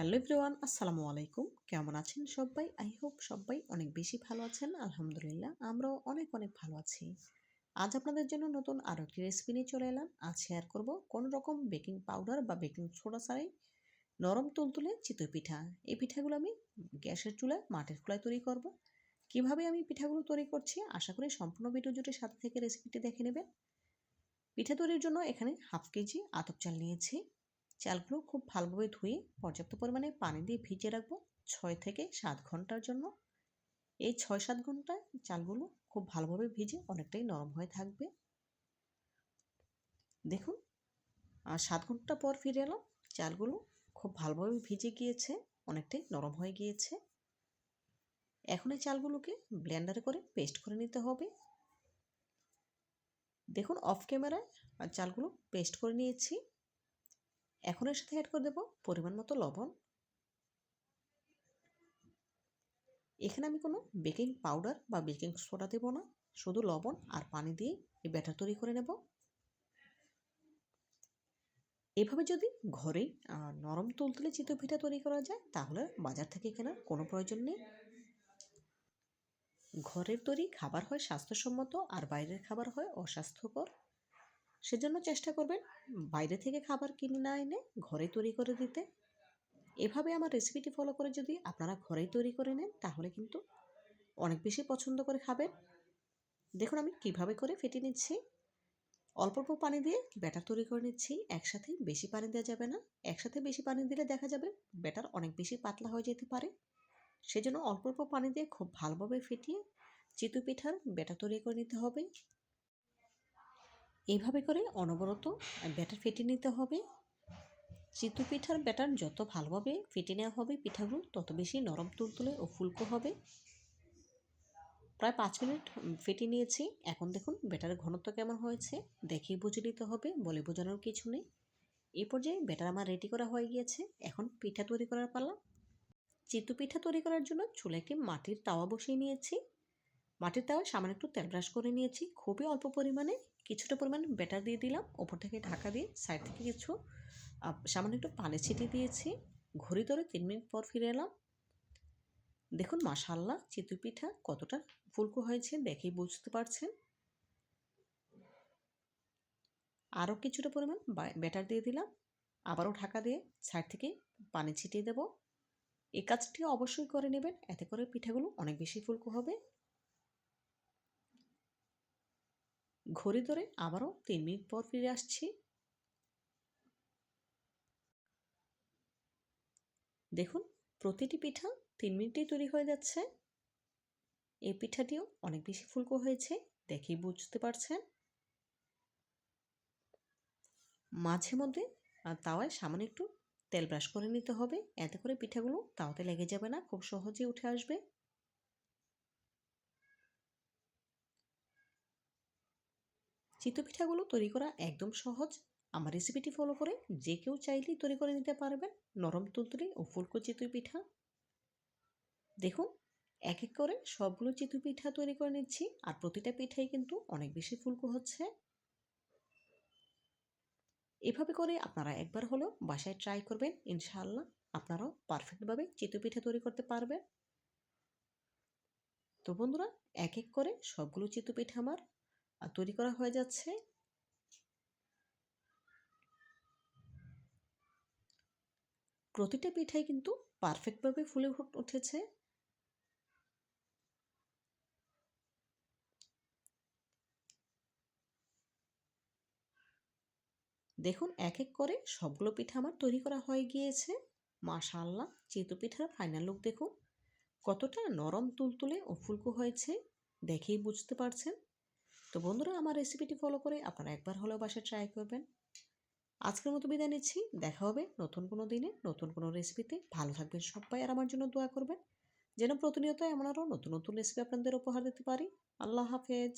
Hello everyone, আসসালামু আলাইকুম। কেমন আছেন সবাই? আই হোপ সবাই অনেক বেশি ভালো আছেন, আলহামদুলিল্লাহ। আমরাও অনেক অনেক ভালো আছি। আজ আপনাদের জন্য নতুন আরও একটি রেসিপি নিয়ে চলে এলাম। আজ শেয়ার করব কোন রকম বেকিং পাউডার বা বেকিং সোডা ছাড়াই নরম তুলতুলে চিতই পিঠা। এই পিঠাগুলো আমি গ্যাসের চুলায়, মাটির খোলায় তৈরি করব। কীভাবে আমি পিঠাগুলো তৈরি করছি আশা করি সম্পূর্ণ ভিডিও জুটে সাথে থেকে রেসিপিটি দেখে নেবেন। পিঠা তৈরির জন্য এখানে হাফ কেজি আতপ চাল নিয়েছি। চালগুলো খুব ভালোভাবে ধুয়ে পর্যাপ্ত পরিমাণে পানি দিয়ে ভিজিয়ে রাখব ছয় থেকে সাত ঘণ্টার জন্য। এই ছয় সাত ঘন্টায় চালগুলো খুব ভালোভাবে ভিজে অনেকটাই নরম হয়ে থাকবে। দেখুন আর সাত ঘণ্টা পর ফিরে এলাম। চালগুলো খুব ভালোভাবে ভিজে গিয়েছে, অনেকটাই নরম হয়ে গিয়েছে। এখন এই চালগুলোকে ব্লেন্ডারে করে পেস্ট করে নিতে হবে। দেখুন, অফ ক্যামেরায় চালগুলো পেস্ট করে নিয়েছি। এখন এর সাথে অ্যাড করে দেব পরিমাণ মতো লবণ। এখানে আমি কোনো বেকিং পাউডার বা বেকিং সোডা দেব না, শুধু লবণ আর পানি দিয়ে এই ব্যাটার তৈরি করে নেব। এভাবে যদি ঘরেই নরম তুলতুলে চিতই পিঠা তৈরি করা যায়, তাহলে বাজার থেকে কেনার কোনো প্রয়োজন নেই। ঘরের তৈরি খাবার হয় স্বাস্থ্যসম্মত আর বাইরের খাবার হয় অস্বাস্থ্যকর। সেজন্য চেষ্টা করবেন বাইরে থেকে খাবার কিনে না এনে ঘরে তৈরি করে দিতে। এভাবে আমার রেসিপিটি ফলো করে যদি আপনারা ঘরেই তৈরি করে নেন, তাহলে কিন্তু অনেক বেশি পছন্দ করে খাবেন। দেখুন আমি কীভাবে করে ফেটে নিচ্ছি। অল্প অল্প পানি দিয়ে ব্যাটার তৈরি করে নিচ্ছি। একসাথে বেশি পানি দেওয়া যাবে না। একসাথে বেশি পানি দিলে দেখা যাবে ব্যাটার অনেক বেশি পাতলা হয়ে যেতে পারে। সেজন্য অল্প অল্প পানি দিয়ে খুব ভালোভাবে ফেটিয়ে চিতু পিঠার ব্যাটার তৈরি করে নিতে হবে। এইভাবে করে অনবরত ব্যাটার ফেটে নিতে হবে। চিতু পিঠার ব্যাটার যত ভালোভাবে ফেটে নেওয়া হবে পিঠাগুলো, তত বেশি নরম তুলতুলে ও ফুলকো হবে। প্রায় পাঁচ মিনিট ফেটে নিয়েছি। এখন দেখুন ব্যাটারের ঘনত্ব কেমন হয়েছে। দেখেই বুঝে নিতে হবে, বলে বোঝানোর কিছু নেই। এই পর্যায়ে ব্যাটার আমার রেডি করা হয়ে গিয়েছে। এখন পিঠা তৈরি করার পালা। চিতু পিঠা তৈরি করার জন্য চুলে একটি মাটির তাওয়া বসিয়ে নিয়েছি। মাটির তাওয়া সামান্য একটু তেল ব্রাশ করে নিয়েছি। খুবই অল্প পরিমাণে। কিছুটা পরিমাণ ব্যাটার দিয়ে দিলাম, ওপর থেকে ঢাকা দিয়ে সাইড থেকে কিছু সামান্য একটু পানি ছিটিয়ে দিয়েছি। ঘড়ি ধরে তিন মিনিট পর ফিরে এলাম। দেখুন মাশাল্লাহ চিতই পিঠা কতটা ফুলকো হয়েছে, দেখেই বুঝতে পারছেন। আরও কিছুটা পরিমাণ ব্যাটার দিয়ে দিলাম। আবারও ঢাকা দিয়ে সাইড থেকে পানি ছিটিয়ে দেব। এই কাজটি অবশ্যই করে নেবেন, এতে করে পিঠাগুলো অনেক বেশি ফুলকো হবে। ঘড়ি ধরে আবারও তিন মিনিট পর ফিরে আসছি। দেখুন, প্রতিটি পিঠা তিন মিনিটেই তৈরি হয়ে যাচ্ছে। এই পিঠাটিও অনেক বেশি ফুলকো হয়েছে, দেখেই বুঝতে পারছেন। মাঝে মধ্যে তাওয়ায় সামান্য একটু তেল ব্রাশ করে নিতে হবে। এতে করে পিঠাগুলো তাওয়াতে লেগে যাবে না, খুব সহজে উঠে আসবে। চিতই পিঠাগুলো তৈরি করা একদম সহজ। আমার রেসিপিটি ফলো করে যে কেউ চাইলেই তৈরি করে নিতে পারবেন নরম তুলতুলি ও ফুলকো চিতই পিঠা দেখুন এক এক করে সবগুলো চিতই পিঠা তৈরি করে নিচ্ছি আর প্রতিটা পিঠাই কিন্তু অনেক বেশি ফুলকো হচ্ছে। এভাবে করে আপনারা একবার হলেও বাসায় ট্রাই করবেন, ইনশাআল্লাহ আপনারাও পারফেক্টভাবে চিতু পিঠা তৈরি করতে পারবেন। তো বন্ধুরা এক এক করে সবগুলো চিতই পিঠা আমার তৈরি করা হয়ে যাচ্ছে। প্রতিটা পিঠাই কিন্তু পারফেক্টভাবে ফুলে উঠেছে। দেখুন এক এক করে সবগুলো পিঠা আমার তৈরি করা হয়ে গিয়েছে। মাশাল্লাহ চিতু পিঠার ফাইনাল লুক দেখুন। কতটা নরম, তুলতুলে ও ফুলকো হয়েছে, দেখেই বুঝতে পারছেন। তো বন্ধুরা, আমার রেসিপিটি ফলো করে আপনারা একবার হলেও বাসায় ট্রাই করবেন। আজকের মতো বিদায় নিচ্ছি। দেখা হবে নতুন কোনো দিনে, নতুন কোনো রেসিপিতে ভালো থাকবেন সবাই আর আমার জন্য দোয়া করবেন। যেন প্রতিনিয়ত এমন আরও নতুন নতুন রেসিপি আপনাদের উপহার দিতে পারি। আল্লাহ হাফেজ।